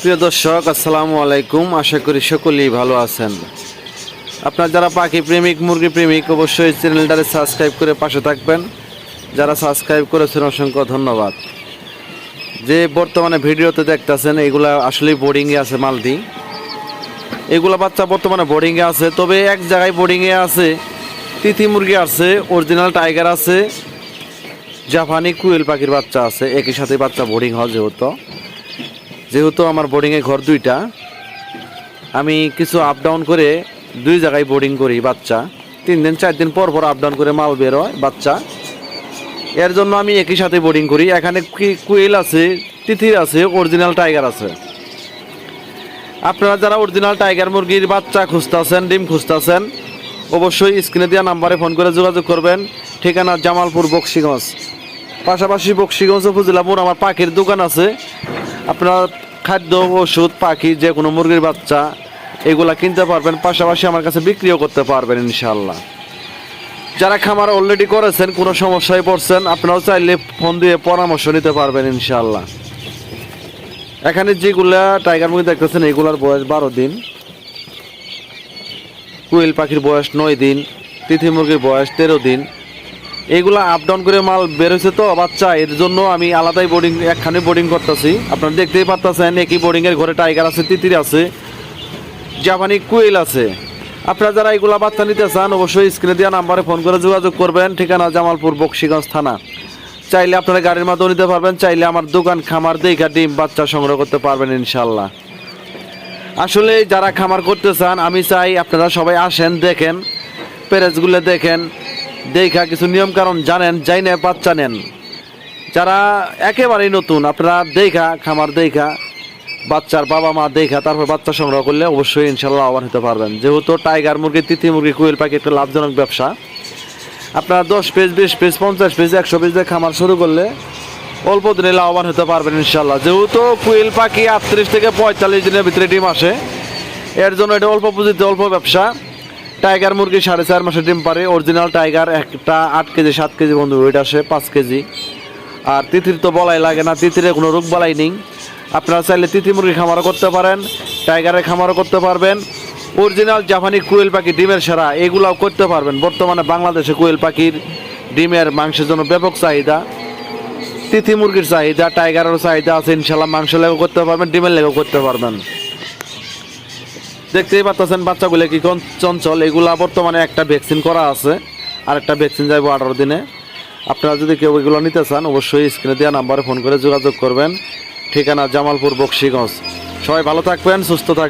প্রিয় দর্শক, আসসালামু আলাইকুম। আশা করি সকলেই ভালো আছেন। আপনার যারা পাখি প্রেমিক, মুরগি প্রেমিক, অবশ্যই চ্যানেলটারে সাবস্ক্রাইব করে পাশে থাকবেন। যারা সাবস্ক্রাইব করেছেন, অসংখ্য ধন্যবাদ। যে বর্তমানে ভিডিওতে দেখতেছেন, এগুলা আসলেই বোর্ডিংয়ে আছে মালদি। এগুলা বাচ্চা বর্তমানে বোর্ডিংয়ে আছে, তবে এক জায়গায় বোর্ডিংয়ে আছে তিথি মুরগি আছে অরিজিনাল টাইগার আছে, জাপানি কুয়েল পাখির বাচ্চা আছে, একই সাথে বাচ্চা বোর্ডিং হয় যেহেতু যেহেতু আমার বোর্ডিংয়ে ঘর দুইটা, আমি কিছু আপ ডাউন করে দুই জায়গায় বোর্ডিং করি বাচ্চা। তিন দিন, চার দিন পর পর আপ ডাউন করে মাল বের হয় বাচ্চা। এর জন্য আমি একই সাথে বোর্ডিং করি। এখানে কি- কুয়েল আছে, তিথির আছে অরিজিনাল টাইগার আছে। আপনারা যারা অরিজিনাল টাইগার মুরগির বাচ্চা খুঁজতেছেন, ডিম খুঁজতেছেন, অবশ্যই স্ক্রিনে দেওয়া নাম্বারে ফোন করে যোগাযোগ করবেন। ঠিকানা জামালপুর বক্সিগঞ্জ। পাশাপাশি বক্সিগঞ্জ উপজেলাপুর আমার পাখির দোকান আছে। আপনার খাদ্য, ওষুধ, পাখি, যে কোনো মুরগির বাচ্চা, এগুলা কিনতে পারবেন, পাশাপাশি আমার কাছে বিক্রিও করতে পারবেন ইনশাল্লাহ যারা খামার অলরেডি করেছেন, কোনো সমস্যায় পড়ছেন, আপনারাও চাইলে ফোন দিয়ে পরামর্শ নিতে পারবেন ইনশাল্লাহ এখানে যেগুলা টাইগার মুরগি দেখতেছেন, এগুলার বয়স বারো দিন। কুয়েল পাখির বয়স নয় দিন, তিথি মুরগির বয়স তেরো দিন। এগুলা আপ ডাউন করে মাল বেরোছে তো, বাচ্চা, এর জন্য আমি আলাদাই বোর্ডিং একখানে বোর্ডিং করতেছি। আপনারা দেখতেই পারতেছেন, একই বোর্ডিং এর ঘরে টাইগার আছে, তিতির আছে, জাপানি কুয়েল আছে। আপনারা যারা এগুলা বাচ্চা নিতে চান, অবশ্যই স্ক্রিনে দেওয়া নাম্বারে ফোন করে যোগাযোগ করবেন, ঠিকানা জামালপুর, বক্সিগঞ্জ থানা। চাইলে আপনারা গাড়ির মাধ্যমে নিতে পারবেন, চাইলে আমার দোকান খামার দেখা ডিম, বাচ্চা সংগ্রহ করতে পারবেন ইনশাল্লাহ আসলে যারা খামার করতে চান, আমি চাই আপনারা সবাই আসেন, দেখেন প্যারেজগুলো দেখেন দেখা কিছু নিয়ম কারণ জানেন যাই না বাচ্চা নেন। যারা একেবারেই নতুন, আপনারা দেখা, খামার দেখা, বাচ্চার বাবা মা দেখা, তারপর বাচ্চা সংগ্রহ করলে অবশ্যই ইনশাল্লাহ লাভবান হতে পারবেন। যেহেতু টাইগার মুরগি তিথি মুরগি, কুয়েল পাখি একটা লাভজনক ব্যবসা। আপনারা দশ পিস, বিশ পিস, পঞ্চাশ পিস, একশো পিস দিয়ে খামার শুরু করলে অল্প দিনে লাভবান হতে পারবেন ইনশাল্লাহ যেহেতু কুয়েল পাখি আটত্রিশ থেকে পঁয়তাল্লিশ দিনের ভিতরে ডিম আসে, এর জন্য এটা অল্প পুঁজিতে অল্প ব্যবসা। টাইগার মুরগি সাড়ে চার মাসে ডিম পারে। অরিজিনাল টাইগার একটা আট কেজি, সাত কেজি বন্ধু ওয়েট আসে পাঁচ কেজি। আর তিথির তো বলাই লাগে না তিথিরে কোনো রোগ বলাই নেই। আপনারা চাইলে তিথি মুরগি খামারও করতে পারেন টাইগারের খামারও করতে পারবেন। অরিজিনাল জাপানি কুয়েল পাখি ডিমের সেরা, এগুলাও করতে পারবেন। বর্তমানে বাংলাদেশে কুয়েল পাখির ডিমের মাংসের জন্য ব্যাপক চাহিদা। তিথি মুরগির চাহিদা টাইগারের চাহিদা আছে, ইনশাল্লাহ মাংস লেগেও করতে পারবেন, ডিমের লেগেও করতে পারবেন। দেখতেই পাচ্ছেন বাচ্চাগুলো কি চঞ্চল। এগুলা বর্তমানে একটা ভ্যাকসিন করা আছে আর একটা ভ্যাকসিন যাইব আঠারো দিনে। আপনারা যদি কেউ এগুলো নিতে চান, অবশ্যই স্ক্রিনে দেওয়া নাম্বারে ফোন করে যোগাযোগ করবেন। ঠিকানা জামালপুর বক্সিগঞ্জ। সবাই ভালো থাকবেন, সুস্থ থাকবেন।